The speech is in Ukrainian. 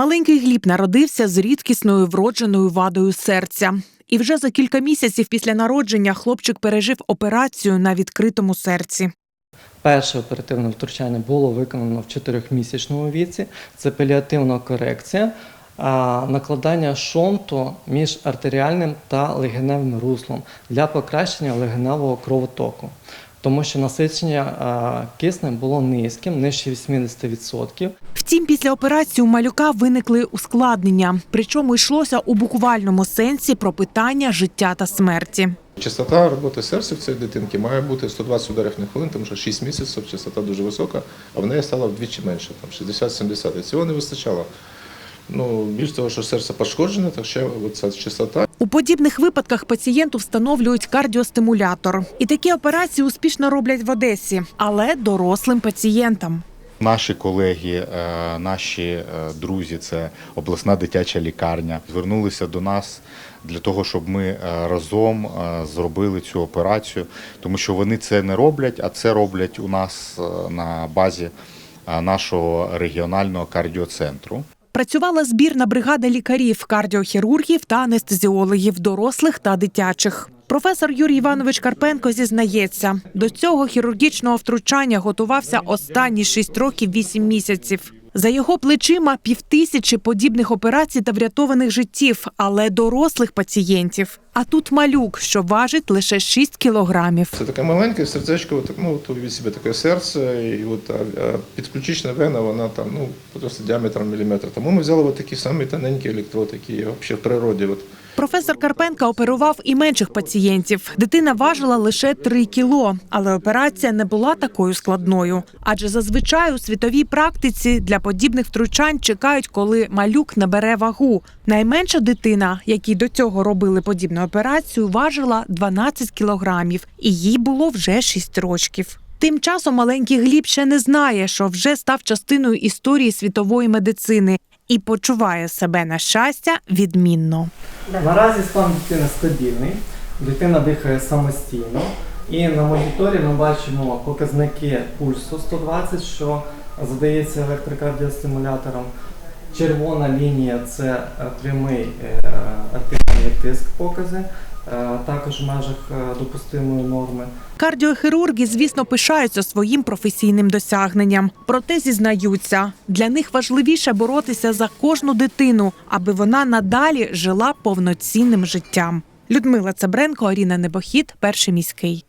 Маленький Гліб народився з рідкісною вродженою вадою серця. І вже за кілька місяців після народження хлопчик пережив операцію на відкритому серці. Перше оперативне втручання було виконано в 4-місячному віці. Це паліативна корекція, накладання шонту між артеріальним та легеневим руслом для покращення легеневого кровотоку. Тому що насичення киснем було низьким, нижче 80%. Втім, після операції у малюка виникли ускладнення, причому йшлося у буквальному сенсі про питання життя та смерті. Частота роботи серця в цієї дитинки має бути 120 ударів на хвилину, тому що 6 місяців частота дуже висока, а в неї стало вдвічі менше, там 60-70. І цього не вистачало. Ну, більш того, що серце пошкоджене, так ще ця частота. Подібних випадках пацієнту встановлюють кардіостимулятор. І такі операції успішно роблять в Одесі, але дорослим пацієнтам. Наші колеги, е, наші е, друзі, це обласна дитяча лікарня, звернулися до нас для того, щоб ми е, разом зробили цю операцію, тому що вони це не роблять, а це роблять у нас на базі нашого регіонального кардіоцентру. Працювала збірна бригада лікарів, кардіохірургів та анестезіологів, дорослих та дитячих. Професор Юрій Іванович Карпенко зізнається, до цього хірургічного втручання готувався останні шість років вісім місяців. За його плечима півтисячі подібних операцій та врятованих життів, але дорослих пацієнтів. А тут малюк, що важить лише 6 кілограмів. Це таке маленьке сердечко, от, ну, от уявіть собі таке серце, і от, а підключична вена, вона там, ну, просто діаметром міліметр. Тому ми взяли от такі самі тоненькі електроди, які є взагалі в природі. От. Професор Карпенка оперував і менших пацієнтів. Дитина важила лише 3 кіло, але операція не була такою складною. Адже зазвичай у світовій практиці для подібних втручань чекають, коли малюк набере вагу. Найменша дитина, якій до цього робили подібну операцію, важила 12 кілограмів, і їй було вже 6 років. Тим часом маленький Гліб ще не знає, що вже став частиною історії світової медицини і почуває себе на щастя відмінно. Наразі стан дитини стабільний, дитина дихає самостійно. І на моніторі ми бачимо показники пульсу 120, що задається електрокардіостимулятором. Червона лінія це прямий е, артеріальний тиск покази, також в межах е, допустимої норми. Кардіохірурги, звісно, пишаються своїм професійним досягненням. Проте зізнаються, для них важливіше боротися за кожну дитину, аби вона надалі жила повноцінним життям. Людмила Цебренко, Аріна Небохід, перший міський.